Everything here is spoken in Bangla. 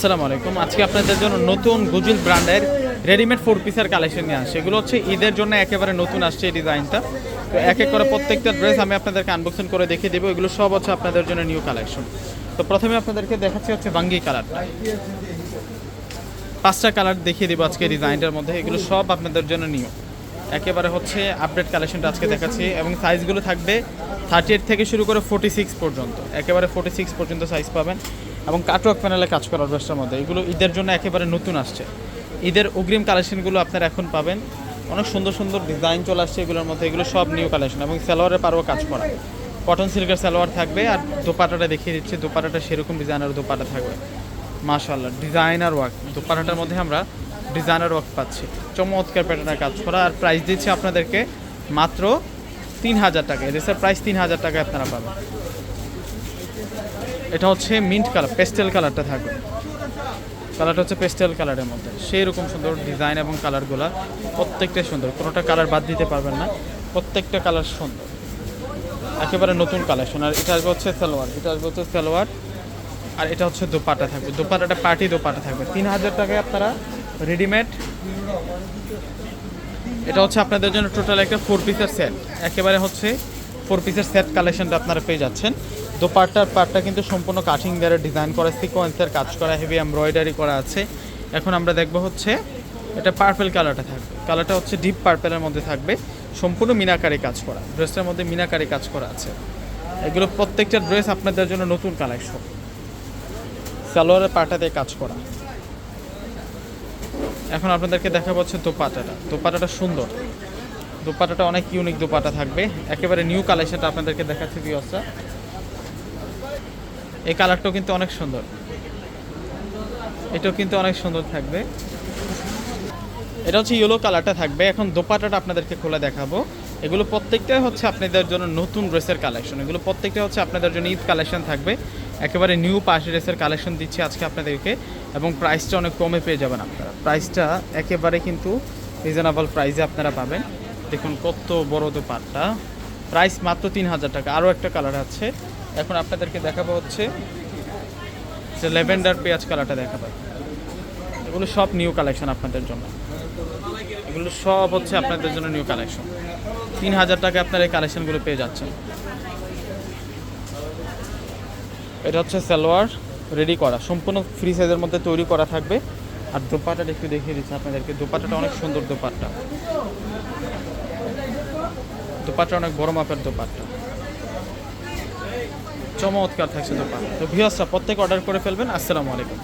আসসালামু আলাইকুম। আজকে আপনাদের জন্য নতুন গুজিল ব্র্যান্ডের রেডিমেড ফোর পিসের কালেকশন নিয়ে আসছে। এগুলো হচ্ছে ঈদের জন্য একেবারে নতুন আসছে এই ডিজাইনটা তো এক এক করে প্রত্যেকটা ড্রেস আমি আপনাদেরকে আনবক্সিং করে দেখিয়ে দেবো। এগুলো সব হচ্ছে আপনাদের জন্য নিউ কালেকশন তো প্রথমে আপনাদেরকে দেখাচ্ছি হচ্ছে বাঙ্গি কালারটা পাঁচটা কালার দেখিয়ে দেবো আজকে ডিজাইনটার মধ্যে। এগুলো সব আপনাদের জন্য নিউ একেবারে হচ্ছে আপডেট কালেকশনটা আজকে দেখাচ্ছি। এবং সাইজগুলো থাকবে থার্টি এইট থেকে শুরু করে ফোর্টি সিক্স পর্যন্ত। একেবারে ফোর্টি সিক্স পর্যন্ত সাইজ পাবেন। এবং কাটওয়ার্ক প্যানেলে কাজ করার ড্রেসটার মধ্যে। এগুলো ঈদের জন্য একেবারে নতুন আসছে। ঈদের অগ্রিম কালেকশনগুলো আপনারা এখন পাবেন। অনেক সুন্দর সুন্দর ডিজাইন চলে আসছে এগুলোর মধ্যে। এগুলো সব নিউ কালেকশন এবং সালোয়ারের পারও কাজ করা। কটন সিল্কের সালোয়ার থাকবে আর দোপাটাটা দেখিয়ে দিচ্ছি। দোপাটাটা সেরকম ডিজাইনার দোপাটা থাকবে। মাশাল্লাহ ডিজাইনার ওয়ার্ক। দোপাটাটার মধ্যে আমরা ডিজাইনার ওয়ার্ক পাচ্ছি। চমৎকার প্যাটার্নের কাজ করা। আর প্রাইস দিচ্ছি আপনাদেরকে মাত্র তিন হাজার টাকা। এদেশের প্রাইস তিন হাজার টাকায় আপনারা পাবেন। এটা হচ্ছে মিন্ট কালার পেস্টেল কালারটা থাকবে। কালারটা হচ্ছে পেস্টেল কালারের মধ্যে। সেই রকম সুন্দর ডিজাইন এবং কালারগুলা প্রত্যেকটাই সুন্দর। কোনোটা কালার বাদ দিতে পারবেন না। প্রত্যেকটা কালার সুন্দর। একেবারে নতুন কালেকশন আর এটা আসবে হচ্ছে সালোয়ার। এটা আসবে হচ্ছে সালোয়ার। আর এটা হচ্ছে দোপাটা থাকবে। দোপাটাটা পার্টি দোপাটা থাকবে। তিন হাজার টাকায় আপনারা রেডিমেড এটা হচ্ছে আপনাদের জন্য টোটাল একটা ফোর পিসের সেট একেবারে হচ্ছে ফোর পিসের সেট কালেকশনটা আপনারা পেয়ে যাচ্ছেন। দোপাট্টার পার্টটা কিন্তু সম্পূর্ণ কাটিং দ্বারা ডিজাইন করা সিকোয়েন্সের কাজ করা হেভি এমব্রয়ডারি করা আছে। এখন আমরা দেখব হচ্ছে এটা পার্পেল কালারটা থাকবে। কালারটা হচ্ছে ডিপ পার্পেলের মধ্যে থাকবে। সম্পূর্ণ মিনাকারি কাজ করা। ড্রেসটার মধ্যে মিনাকারি কাজ করা আছে। এগুলো প্রত্যেকটা ড্রেস আপনাদের জন্য নতুন কালেকশন সালোয়ারের পাটাতে কাজ করা। এখন আপনাদেরকে দেখাবো হচ্ছে দোপাটাটা দোপাটাটা সুন্দর। দোপাটাটা অনেক ইউনিক দোপাটা থাকবে। একেবারে নিউ কালেকশনটা আপনাদেরকে দেখাচ্ছি ভিউয়ার্সরা এই কালারটাও কিন্তু অনেক সুন্দর। এটাও কিন্তু অনেক সুন্দর থাকবে। এটা হচ্ছে ইয়েলো কালারটা থাকবে। এখন দোপাটাটা আপনাদেরকে খুলে দেখাবো। এগুলো প্রত্যেকটাই হচ্ছে আপনাদের জন্য নতুন ড্রেসের কালেকশন এগুলো প্রত্যেকটা হচ্ছে আপনাদের জন্য ঈদ কালেকশন থাকবে। একেবারে নিউ পার্টি ড্রেসের কালেকশন দিচ্ছি আজকে আপনাদেরকে এবং প্রাইসটা অনেক কমে পেয়ে যাবেন আপনারা। প্রাইসটা একেবারে কিন্তু রিজনেবল প্রাইসে আপনারা পাবেন। দেখুন কত বড় দোপাট্টা। প্রাইস মাত্র তিন হাজার টাকা। আরও একটা কালার আছে। এখন আপনাদেরকে দেখাবো হচ্ছে যে ল্যাভেন্ডার পেঁয়াজ কালারটা দেখাবো। এগুলো সব নিউ কালেকশন আপনাদের জন্য। এগুলো সব হচ্ছে আপনাদের জন্য নিউ কালেকশন। তিন হাজার টাকা আপনার এই কালেকশনগুলো পেয়ে যাচ্ছেন। এটা হচ্ছে সালোয়ার রেডি করা। সম্পূর্ণ ফ্রি সাইজের মধ্যে তৈরি করা থাকবে। আর দোপাটাটা একটু দেখিয়ে দিচ্ছি আপনাদেরকে। দোপাটাটা অনেক সুন্দর দোপাট্টা। দোপাট্টা অনেক বড় মাপের দোপাট্টা। চমৎকার থাকছে দোকান তো ভিওসরা প্রত্যেক অর্ডার করে ফেলবেন। আসসালামু আলাইকুম।